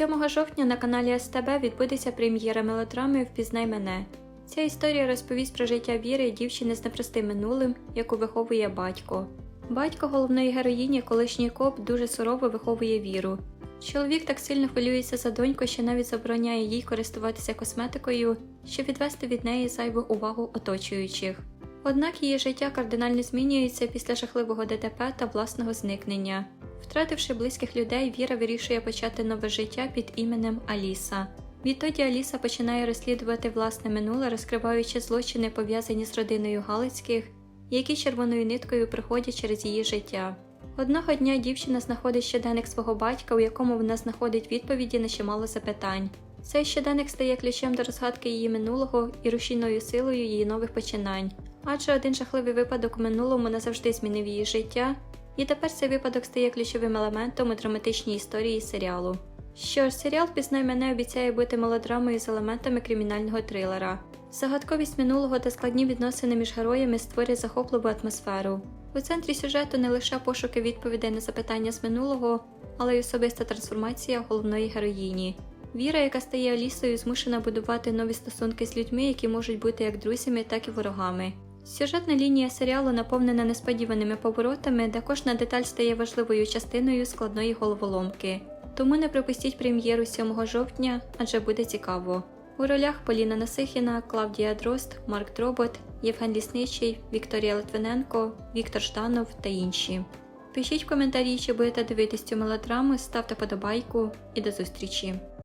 7 жовтня на каналі СТБ відбудеться прем'єра мелодрами Впізнай мене. Ця історія розповість про життя Віри, дівчини з непростим минулим, яку виховує батько. Батько головної героїні, колишній коп, дуже сурово виховує віру. Чоловік так сильно хвилюється за доньку, що навіть забороняє їй користуватися косметикою, щоб відвести від неї зайву увагу оточуючих. Однак її життя кардинально змінюється після жахливого ДТП та власного зникнення. Втративши близьких людей, Віра вирішує почати нове життя під іменем Аліса. Відтоді Аліса починає розслідувати власне минуле, розкриваючи злочини, пов'язані з родиною Галицьких, які червоною ниткою приходять через її життя. Одного дня дівчина знаходить щоденник свого батька, у якому вона знаходить відповіді на чимало запитань. Цей щоденник стає ключем до розгадки її минулого і рушійною силою її нових починань. Адже один жахливий випадок у минулому назавжди змінив її життя, і тепер цей випадок стає ключовим елементом у драматичній історії серіалу. Що ж, серіал Пізнай мене обіцяє бути мелодрамою з елементами кримінального трилера. Загадковість минулого та складні відносини між героями створює захопливу атмосферу. У центрі сюжету не лише пошуки відповідей на запитання з минулого, але й особиста трансформація головної героїні. Віра, яка стає Алісою, змушена будувати нові стосунки з людьми, які можуть бути як друзями, так і ворогами. Сюжетна лінія серіалу наповнена несподіваними поворотами, де кожна деталь стає важливою частиною складної головоломки. Тому не пропустіть прем'єру 7 жовтня, адже буде цікаво. У ролях Поліна Насихіна, Клавдія Дрозд, Марк Дробот, Євген Лісничий, Вікторія Литвиненко, Віктор Жданов та інші. Пишіть коментарі, чи будете дивитись цю мелодраму, ставте подобайку і до зустрічі!